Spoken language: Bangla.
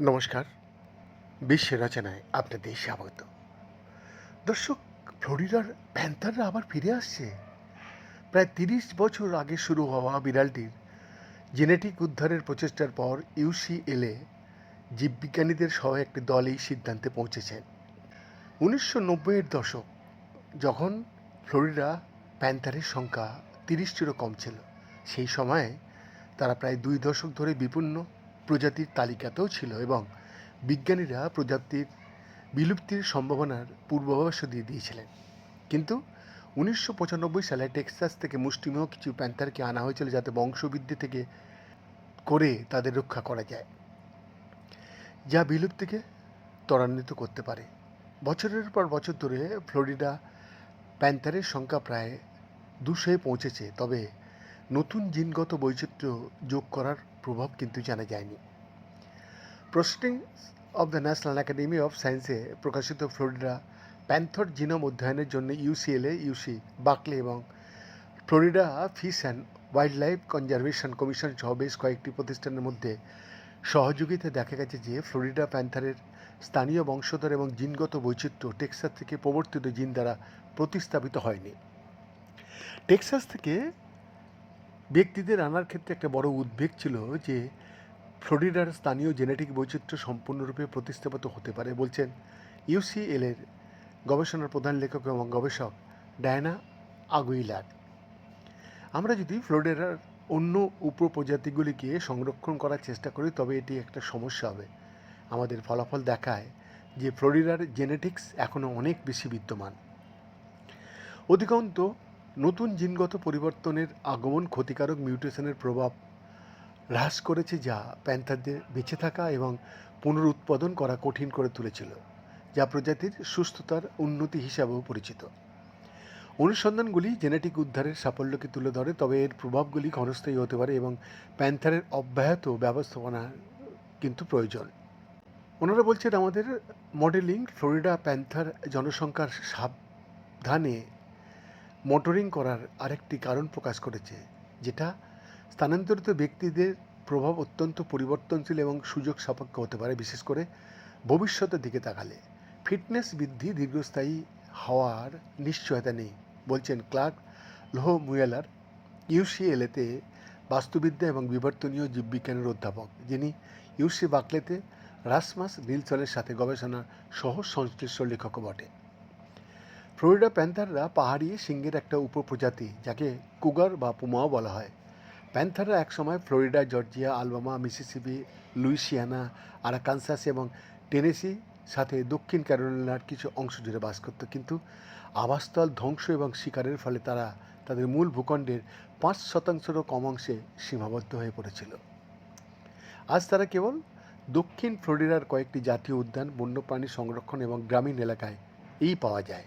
নমস্কার। বিশ্বের রচনায় আপনাদের স্বাগত। দর্শক, ফ্লোরিডার প্যান্থাররা আবার ফিরে আসছে। প্রায় তিরিশ বছর আগে শুরু হওয়া বিড়ালটির জেনেটিক উদ্ধারের প্রচেষ্টার পর ইউসিএলএ জীববিজ্ঞানীদের সহ একটি দল এই সিদ্ধান্তে পৌঁছেছেন। উনিশশো নব্বইয়ের দশক, যখন ফ্লোরিডা প্যান্থারের সংখ্যা তিরিশটিরও কম ছিল, সেই সময়ে তারা প্রায় দুই দশক ধরে বিপন্ন প্রজাতির তালিকাতেও ছিল এবং বিজ্ঞানীরা প্রজাতির বিলুপ্তির সম্ভাবনার পূর্বাভাসও দিয়ে দিয়েছিলেন। কিন্তু উনিশশো পঁচানব্বই সালে টেক্সাস থেকে মুষ্টিমেয় কিছু প্যান্থারকে আনা হয়েছিল যাতে বংশবৃদ্ধি থেকে করে তাদের রক্ষা করা যায়, যা বিলুপ্তিকে ত্বরান্বিত করতে পারে। বছরের পর বছর ধরে ফ্লোরিডা প্যান্থারের সংখ্যা প্রায় দুশোয় পৌঁছেছে, তবে নতুন জিনগত বৈচিত্র্য যোগ করার প্রভাব কিন্তু জানা যায়নি। Proceeding of the National Academy of সায়েন্সে প্রকাশিত ফ্লোরিডা প্যান্থর জিনোম অধ্যয়নের জন্য ইউসিএলএ ইউসি বাকলে এবং Florida Fish and Wildlife Conservation Commission সহ বেশ কয়েকটি প্রতিষ্ঠানের মধ্যে সহযোগিতা দেখা গেছে যে ফ্লোরিডা প্যান্থারের স্থানীয় বংশধর এবং জিনগত বৈচিত্র্য টেক্সাস থেকে প্রবর্তিত জিন দ্বারা প্রতিস্থাপিত হয়নি। টেক্সাস থেকে ব্যক্তিদের আনার ক্ষেত্রে একটা বড় উদ্বেগ ছিল যে ফ্লোরিডার স্থানীয় জেনেটিক বৈচিত্র্য সম্পূর্ণরূপে প্রতিস্থাপিত হতে পারে বলছেন ইউসিএল এর গবেষণার প্রধান লেখক এবং গবেষক ডায়না আগুইলার। আমরা যদি ফ্লোরিডার অন্য উপপ্রজাতিগুলিকে সংরক্ষণ করার চেষ্টা করি, তবে এটি একটা সমস্যা হবে। আমাদের ফলাফল দেখায় যে ফ্লোরিডার জেনেটিক্স এখনও অনেক বেশি বিদ্যমান। অধিকাংশ নতুন জিনগত পরিবর্তনের আগমন ক্ষতিকারক মিউটেশনের প্রভাব হ্রাস করেছে যা প্যান্থারদের বেঁচে থাকা এবং পুনরুৎপাদন করা কঠিন করে তুলেছিল, যা প্রজাতির সুস্থতার উন্নতি হিসাবেও পরিচিত। অনুসন্ধানগুলি জেনেটিক উদ্ধারের সাফল্যকে তুলে ধরে, তবে এর প্রভাবগুলি ক্ষণস্থায়ী হতে পারে এবং প্যান্থারের অব্যাহত ব্যবস্থাপনা কিন্তু প্রয়োজন। ওনারা বলছেন, আমাদের মডেলিং ফ্লোরিডা প্যান্থার জনসংখ্যার সাবধানে মোটরিং করার আরেকটি কারণ প্রকাশ করেছে, যেটা স্থানান্তরিত ব্যক্তিদের প্রভাব অত্যন্ত পরিবর্তনশীল এবং সুযোগ সাপেক্ষ হতে পারে, বিশেষ করে ভবিষ্যতের দিকে তাকালে। ফিটনেস বৃদ্ধি দীর্ঘস্থায়ী হওয়ার নিশ্চয়তা নেই, বলছেন ক্লার্ক লোহ মুয়েলার ইউসিএলএতে বাস্তুবিদ্যা এবং বিবর্তনীয় জীববিজ্ঞানের অধ্যাপক, যিনি ইউসি বাকলেতে রাসমাস নিলসনের সাথে গবেষণার সহজ সংশ্লিষ্ট লেখকও বটে। ফ্লোরিডা প্যান্থাররা পাহাড়ি সিংহের একটা উপপ্রজাতি, যাকে কুগার বা পুমাও বলা হয়। প্যান্থাররা একসময় Florida, Georgia, Alabama, Mississippi, Louisiana, Arkansas এবং টেনেসি সাথে দক্ষিণ ক্যারোলিনার কিছু অংশ জুড়ে বাস করত। কিন্তু আবাসস্থল ধ্বংস এবং শিকারের ফলে তারা তাদের মূল ভূখণ্ডের পাঁচ শতাংশেরও কম অংশে সীমাবদ্ধ হয়ে পড়েছিল। আজ তারা কেবল দক্ষিণ ফ্লোরিডার কয়েকটি জাতীয় উদ্যান, বন্যপ্রাণী সংরক্ষণ এবং গ্রামীণ এলাকায় এই পাওয়া যায়।